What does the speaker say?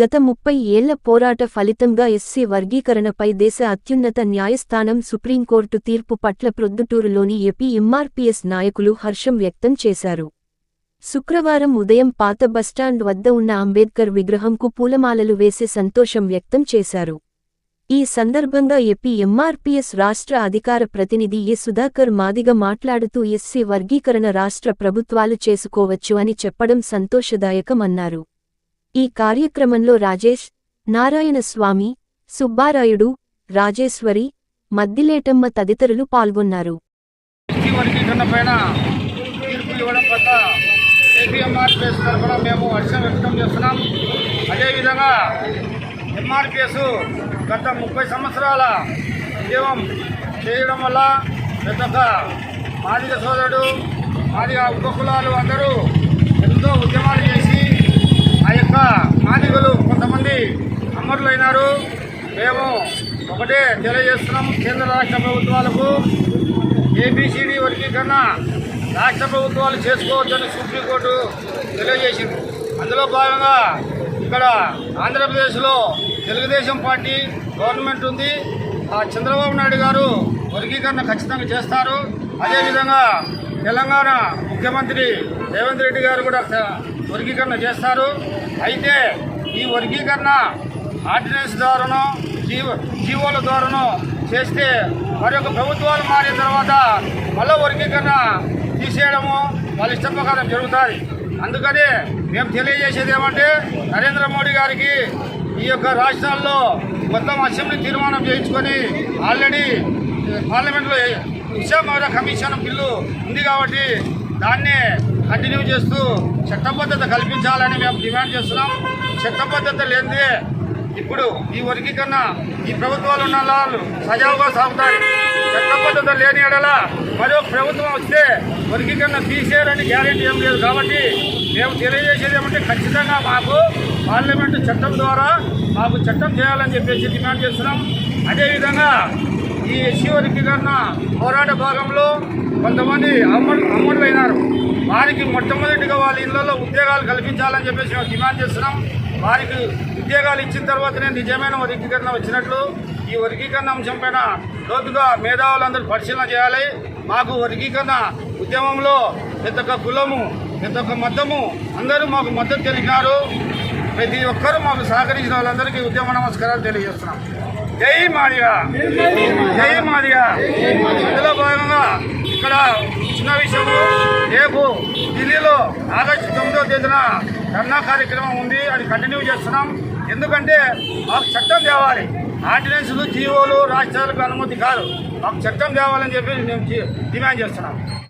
గత ముప్పై ఏళ్ళ పోరాట ఫలితంగా ఎస్సీ వర్గీకరణపై దేశ అత్యున్నత న్యాయస్థానం సుప్రీంకోర్టు తీర్పు పట్ల ప్రొద్దుటూరులోని ఎపి ఎంఆర్పీఎస్ నాయకులు హర్షం వ్యక్తం చేశారు. శుక్రవారం ఉదయం పాత బస్టాండ్ వద్ద ఉన్న అంబేద్కర్ విగ్రహంకు పూలమాలలు వేసి సంతోషం వ్యక్తం చేశారు. ఈ సందర్భంగా ఎపి ఎంఆర్పీఎస్ రాష్ట్ర అధికార ప్రతినిధి ఎ సుధాకర్ మాదిగ మాట్లాడుతూ ఎస్సీ వర్గీకరణ రాష్ట్ర ప్రభుత్వాలు చేసుకోవచ్చు అని చెప్పడం సంతోషదాయకమన్నారు. ఈ కార్యక్రమంలో రాజేష్ నారాయణస్వామి సుబ్బారాయుడు రాజేశ్వరి మద్దిలేటమ్మ తదితరులు పాల్గొన్నారు. ఎస్టీ తరఫున మేము హర్షం వ్యక్తం చేస్తున్నాం. అదేవిధంగా ఎంఆర్పిఎస్ గత ముప్పై సంవత్సరాల ఉద్యమం చేయడం వల్ల ప్రతి ఒక్క మాదిగ సోదరుడు మాదిగ ఉపకులాలు అందరూ ఎంతో ఉద్యమాలు చేసి యొక్క మాదిగలు కొంతమంది అమరులైనారు. మేము ఒకటే తెలియజేస్తున్నాం కేంద్ర రాష్ట్ర ప్రభుత్వాలకు ఏబిసిడి వర్గీకరణ రాష్ట్ర ప్రభుత్వాలు చేసుకోవచ్చని సుప్రీంకోర్టు తెలియజేసింది. అందులో భాగంగా ఇక్కడ ఆంధ్రప్రదేశ్లో తెలుగుదేశం పార్టీ గవర్నమెంట్ ఉంది. ఆ చంద్రబాబు నాయుడు గారు వర్గీకరణ ఖచ్చితంగా చేస్తారు. అదేవిధంగా తెలంగాణ ముఖ్యమంత్రి రేవంత్ రెడ్డి గారు కూడా వర్గీకరణ చేస్తారు. అయితే ఈ వర్గీకరణ ఆర్డినెన్స్ ద్వారాను జీవ జీవోల ద్వారాను చేస్తే మరి యొక్క ప్రభుత్వాలు మారిన తర్వాత మళ్ళీ వర్గీకరణ తీసేయడము వాళ్ళ ఇష్టం ప్రకారం జరుగుతుంది. అందుకని మేము తెలియజేసేది ఏమంటే నరేంద్ర మోడీ గారికి ఈ యొక్క రాష్ట్రాల్లో మొత్తం అసెంబ్లీ తీర్మానం చేయించుకొని ఆల్రెడీ పార్లమెంట్లో విశాఖ కమిషన్ బిల్లు ఉంది కాబట్టి దాన్నే కంటిన్యూ చేస్తూ చట్టబద్ధత కల్పించాలని మేము డిమాండ్ చేస్తున్నాం. చట్టబద్ధత లేనిదే ఇప్పుడు ఈ వర్గీకరణ ఈ ప్రభుత్వాలు ఉన్న వాళ్ళు సజావుగా సాగుతాయి చట్టబద్ధత లేని ఎడల మరో ప్రభుత్వం వస్తే వరకు కన్నా తీసేయాలని గ్యారెంటీ ఏం లేదు కాబట్టి మేము తెలియజేసేది ఏమంటే ఖచ్చితంగా మాకు పార్లమెంటు చట్టం ద్వారా మాకు చట్టం చేయాలని చెప్పేసి డిమాండ్ చేస్తున్నాం. అదేవిధంగా ఈ ఎస్సీ వర్గీకరణ పోరాట భాగంలో కొంతమంది అమ్మడు అమ్మడులైన వారికి మొట్టమొదటిగా వాళ్ళ ఇళ్ళలో ఉద్యోగాలు కల్పించాలని చెప్పేసి మేము డిమాండ్ చేస్తున్నాం. వారికి ఉద్యోగాలు ఇచ్చిన తర్వాతనే నిజమైన వర్గీకరణ వచ్చినట్లు ఈ వర్గీకరణ అంశం పైన లోతుగా మేధావులందరూ పరిశీలన చేయాలి. మాకు వర్గీకరణ ఉద్యమంలో ప్రతి ఒక్క కులము ప్రతి ఒక్క మతము అందరూ మాకు మద్దతు తెలిపినారు. ప్రతి ఒక్కరూ మాకు సహకరించిన వాళ్ళందరికీ ఉద్యమ నమస్కారాలు తెలియజేస్తున్నాం. జై మాదిగా. జై మాదిగా. అందులో భాగంగా ఇక్కడ చిన్న విషయంలో రేపు ఢిల్లీలో ఆగస్టు తొమ్మిదో తేదీన ధర్నా కార్యక్రమం ఉంది. అది కంటిన్యూ చేస్తున్నాం. ఎందుకంటే మాకు చట్టం తేవాలి. ఆర్డినెన్సులు జీవోలు రాష్ట్రాలకు అనుమతి కాదు. మాకు చట్టం తేవాలని చెప్పి మేము డిమాండ్ చేస్తున్నాం.